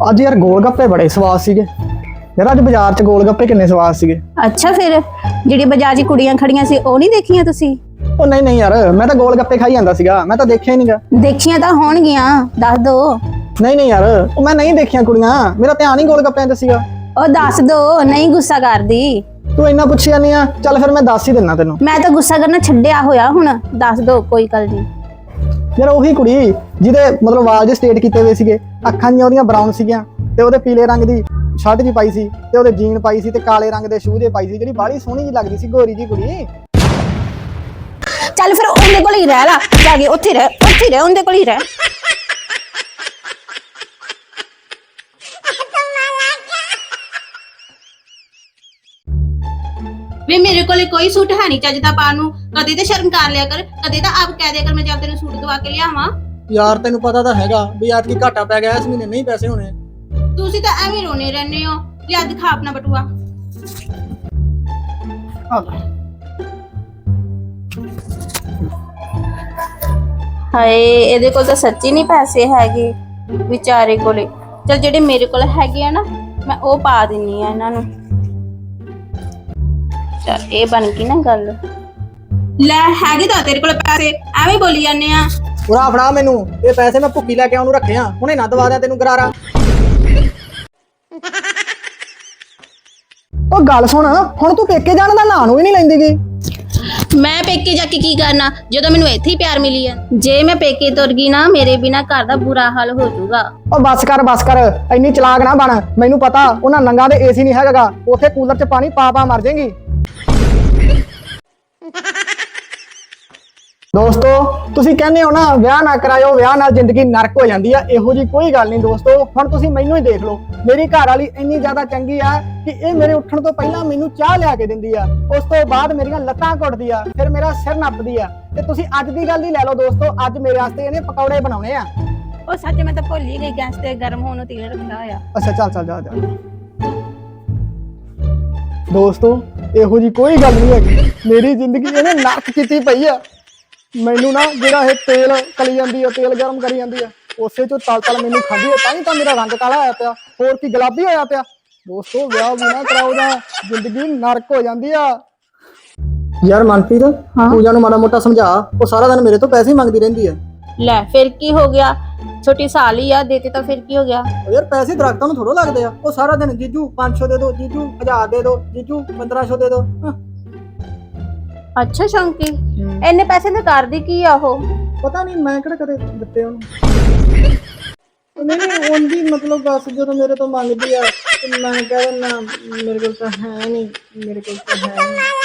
ਅੱਜ ਯਾਰ ਗੋਲ ਗੱਪੇ ਬੜੇ ਸਵਾਦ ਸੀਗੇ। ਯਾਰ ਅੱਜ ਬਾਜ਼ਾਰ 'ਚ ਗੋਲ ਗੱਪੇ ਕਿੰਨੇ ਸਵਾਦ ਸੀਗੇ। ਅੱਛਾ ਫਿਰ ਜਿਹੜੀ ਬਜਾਜੀ ਕੁੜੀਆਂ ਖੜੀਆਂ ਸੀ ਉਹ ਨਹੀਂ ਦੇਖੀਆਂ ਤੁਸੀਂ? ਉਹ ਨਹੀਂ ਨਹੀਂ ਯਾਰ ਮੈਂ ਤਾਂ ਗੋਲ ਗੱਪੇ ਖਾਈ ਜਾਂਦਾ ਸੀਗਾ ਮੈਂ ਤਾਂ ਦੇਖਿਆ ਹੀ ਨਹੀਂਗਾ ਦੇਖੀਆਂ ਤਾਂ ਹੋਣਗੀਆਂ ਦੱਸ ਦੋ। ਨਹੀਂ ਨਹੀਂ ਯਾਰ ਉਹ ਮੈਂ ਨਹੀਂ ਦੇਖੀਆਂ ਕੁੜੀਆਂ ਮੇਰਾ ਧਿਆਨ ਹੀ ਗੋਲ ਗੱਪਿਆਂ 'ਤੇ ਸੀਗਾ। ਉਹ ਦੱਸ ਦੋ ਨਹੀਂ ਗੁੱਸਾ ਕਰਦੀ। ਤੂੰ ਇੰਨਾ ਪੁੱਛੀ ਜਾਂਦੀ ਆ ਚੱਲ ਫਿਰ ਮੈਂ ਦੱਸ ਹੀ ਦਿੰਨਾ ਤੈਨੂੰ। ਮੈਂ ਤਾਂ ਗੁੱਸਾ ਕਰਨਾ ਛੱਡਿਆ ਹੋਇਆ ਹੁਣ ਦੱਸ ਦੋ ਕੋਈ ਗੱਲ ਨਹੀਂ। ਯਾਰ ਉਹੀ ਕੁੜੀ ਜਿਹਦੇ ਮਤਲਬ ਵਾਲ ਜੇ ਸਟੇਟ ਕੀਤੇ ਹੋਏ ਸੀਗੇ, ਅੱਖਾਂ ਦੀਆਂ ਉਹਦੀਆਂ ਬਰਾਊਨ ਸੀਗੀਆਂ ਤੇ ਉਹਦੇ ਪੀਲੇ ਰੰਗ ਦੀ ਸ਼ਰਟ ਜੀ ਪਾਈ ਸੀ ਤੇ ਉਹਦੇ ਜੀਨ ਪਾਈ ਸੀ ਤੇ ਕਾਲੇ ਰੰਗ ਦੇ ਸ਼ੂਜ਼ ਜੇ ਪਾਈ ਸੀ, ਜਿਹੜੀ ਬਾਹਲੀ ਸੋਹਣੀ ਜੀ ਲੱਗਦੀ ਸੀ ਗੋਰੀ ਜੀ ਕੁੜੀ। ਚੱਲ ਫਿਰ ਉਹਦੇ ਕੋਲ ਹੀ ਰਹਿ ਲਾ, ਜਾ ਕੇ ਉੱਥੇ ਰਹਿ ਉੱਥੇ ਰਹਿ, ਉਹਦੇ ਕੋਲ ਹੀ ਰਹਿ। ਵੇ ਮੇਰੇ ਕੋਲੇ ਕੋਈ ਸੂਟ ਹੈ ਨਹੀਂ ਚੱਜਦਾ ਪਾਉਣ ਨੂੰ। ਕਦੇ ਤਾਂ ਸ਼ਰਮ ਕਰ ਲਿਆ ਕਰ ਕਦੇ ਤਾਂ ਆਪ ਕਹਿ ਦਿਆ ਕਰ ਮੈਂ ਜਦ ਤੈਨੂੰ ਸੂਟ ਦਵਾ ਕੇ ਲਿਆਵਾਂ। ਯਾਰ ਤੈਨੂੰ ਪਤਾ ਤਾਂ ਹੈਗਾ ਵੀ ਅੱਜ ਕੀ ਘਾਟਾ ਪੈ ਗਿਆ ਇਸ ਮਹੀਨੇ ਨਹੀਂ ਪੈਸੇ ਹੋਣੇ। ਤੁਸੀਂ ਤਾਂ ਐਵੇਂ ਰੋਣੇ ਰਹਿੰਦੇ ਹੋ ਲਿਆ ਦਿਖਾ ਆਪਣਾ ਬਟੂਆ ਹਾਏ ਇਹਦੇ ਕੋਲ ਤਾਂ ਸੱਚੀ ਨਹੀਂ ਪੈਸੇ ਹੈਗੇ ਵਿਚਾਰੇ ਕੋਲੇ। ਚਲ ਜਿਹੜੇ ਮੇਰੇ ਕੋਲ ਹੈਗੇ ਆ ਨਾ ਮੈਂ ਉਹ ਪਾ ਦਿੰਨੀ ਆ ਇਹਨਾਂ ਨੂੰ। ਚਲ ਇਹ ਬਣ ਗਈ ਨਾ ਗੱਲ। ਲੈ ਹੈਗੇ ਤਾਂ ਤੇਰੇ ਕੋਲ ਪੈਸੇ ਐਵੇਂ ਬੋਲੀ ਜਾਂਦੇ ਆ। ਉਰਾ ਫੜਾ ਮੈਨੂੰ ਇਹ ਪੈਸੇ ਮੈਂ ਭੁੱਕੀ ਲੈ ਕੇ ਆਉਣ ਨੂੰ ਰੱਖੇ ਆ। ਹੁਣੇ ਨਾ ਦਵਾ ਦਿਆਂ ਤੈਨੂੰ ਗਰਾਰਾ। ਉਹ ਗੱਲ ਸੁਣ ਹੁਣ ਤੂੰ ਪੇਕੇ ਜਾਣ ਦਾ ਨਾਂ ਨੂੰ ਹੀ ਨਹੀਂ ਲੈਂਦੀਗੀ। ਮੈਂ ਪੇਕੇ ਜਾ ਕੇ ਕੀ ਕਰਨਾ? ਜਦੋਂ ਮੈਨੂੰ ਇੱਥੇ ਹੀ ਪਿਆਰ ਮਿਲੀ ਆ। ਜੇ ਮੈਂ ਪੇਕੇ ਤੁਰ ਗਈ ਨਾ ਮੇਰੇ ਬਿਨਾ ਘਰ ਦਾ ਬੁਰਾ ਹਾਲ ਹੋ ਜਾਊਗਾ। ਉਹ ਬੱਸ ਕਰ ਬੱਸ ਕਰ ਇੰਨੀ ਚਲਾਕ ਨਾ ਬਣ। ਮੈਨੂੰ ਪਤਾ ਉਹਨਾਂ ਨੰਗਾ ਦੇ ਏਸੀ ਨਹੀਂ ਹੈਗਾਗਾ। ਉੱਥੇ ਕੂਲਰ 'ਚ ਪਾਣੀ ਪਾ ਪਾ ਮਰ ਜਾਏਗੀ। ਦੋਸਤੋ ਤੁਸੀਂ ਕਹਿੰਦੇ ਹੋ ਨਾ ਵਿਆਹ ਨਾ ਕਰਾਇਓ ਵਿਆਹ ਨਾਲ ਜ਼ਿੰਦਗੀ ਨਰਕ ਹੋ ਜਾਂਦੀ ਆ ਇਹੋ ਜੀ ਕੋਈ ਗੱਲ ਨਹੀਂ ਦੋਸਤੋ। ਹੁਣ ਤੁਸੀਂ ਮੈਨੂੰ ਹੀ ਦੇਖ ਲਓ ਮੇਰੀ ਘਰ ਵਾਲੀ ਇੰਨੀ ਜ਼ਿਆਦਾ ਚੰਗੀ ਆ ਕਿ ਇਹ ਮੇਰੇ ਉੱਠਣ ਤੋਂ ਪਹਿਲਾਂ ਮੈਨੂੰ ਚਾਹ ਲਿਆ ਕੇ ਦਿੰਦੀ ਆ। ਉਸ ਤੋਂ ਬਾਅਦ ਮੇਰੀਆਂ ਲੱਤਾਂ ਘੁੱਟਦੀ ਆ ਫਿਰ ਮੇਰਾ ਸਿਰ ਨੱਪਦੀ ਆ। ਤੇ ਤੁਸੀਂ ਅੱਜ ਦੀ ਗੱਲ ਹੀ ਲੈ ਲਓ ਦੋਸਤੋ ਅੱਜ ਮੇਰੇ ਵਾਸਤੇ ਇਹਨੇ ਪਕੌੜੇ ਬਣਾਉਣੇ ਆ। ਉਹ ਸੱਚ ਮੈਂ ਤਾਂ ਭੁੱਲ ਹੀ ਗਈ ਗੈਸ ਤੇ ਗਰਮ ਹੋਣ ਨੂੰ ਤੇਲ ਰੱਖਿਆ ਹੋਇਆ। ਅੱਛਾ ਚੱਲ ਚੱਲ ਜਾ ਜਾ। ਦੋਸਤੋ ਇਹੋ ਜੀ ਕੋਈ ਗੱਲ ਨਹੀਂ ਹੈਗੀ। ਮੇਰੀ ਜ਼ਿੰਦਗੀ ਇਹਨੇ ਨਰਕ ਕੀਤੀ ਪਈ ਆ। ਮੈਨੂੰ ਨਾ ਜਿਹੜਾ ਇਹ ਤੇਲ ਕਲੀ ਜਾਂਦੀ ਆ ਤੇਲ ਗਰਮ ਕਰੀ ਜਾਂਦੀ ਆ ਉਸੇ ਚੋਂ ਤਲ ਤਲ ਮੈਨੂੰ ਖਾਂਦੀ ਆ ਤਾਂ ਹੀ ਤਾਂ ਮੇਰਾ ਰੰਗ ਕਾਲਾ ਹੋਇਆ ਪਿਆ ਹੋਰ ਕੀ ਗੁਲਾਬੀ ਹੋਇਆ ਪਿਆ। ਦੋਸਤੋ ਵਿਆਹ ਵੀ ਨਾ ਕਰਾਓ ਜ਼ਿੰਦਗੀ ਨਰਕ ਹੋ ਜਾਂਦੀ ਆ। ਯਾਰ ਮਨਪ੍ਰੀਤ ਪੂਜਾ ਨੂੰ ਮਾੜਾ ਮੋਟਾ ਸਮਝਾ ਉਹ ਸਾਰਾ ਦਿਨ ਮੇਰੇ ਤੋਂ ਪੈਸੇ ਹੀ ਮੰਗਦੀ ਰਹਿੰਦੀ ਆ। ਲੈ ਫਿਰ ਕੀ ਹੋ ਗਿਆ? ਛੋਟੀ ਸਾਲੀ ਆ ਦੇਤੇ ਤਾਂ ਫਿਰ ਕੀ ਹੋ ਗਿਆ? ਉਹ ਯਾਰ ਪੈਸੇ ਦਰਖਤਾਂ ਨੂੰ ਥੋੜੋ ਲੱਗਦੇ ਆ ਉਹ ਸਾਰਾ ਦਿਨ ਜੀਜੂ 500 ਦੇ ਦਿਓ ਜੀਜੂ 1000 ਦੇ ਦਿਓ ਜੀਜੂ 1500 ਦੇ ਦਿਓ ਹਾਂ, ਅੱਛਾ ਸ਼ੌਂਕੀ। ਇੰਨੇ ਪੈਸੇ ਤੇ ਕਰਦੀ ਕੀ ਆ ਉਹ? ਪਤਾ ਨਹੀਂ ਮੈਂ ਕਿਹੜਾ ਕਦੇ ਦਿੱਤੇ ਉਹਨੂੰ? ਉਹ ਨਹੀਂ ਨਹੀਂ ਉਹਦੀ ਮਤਲਬ ਬਸ ਜਦੋਂ ਮੇਰੇ ਤੋਂ ਮੰਗਦੀ ਆ ਤੇ ਮੈਂ ਕਹਿ ਦਿੰਦਾ ਮੇਰੇ ਕੋਲ ਤਾਂ ਹੈ ਨਹੀਂ ਮੇਰੇ ਕੋਲ ਤਾਂ ਹੈ ਨਹੀਂ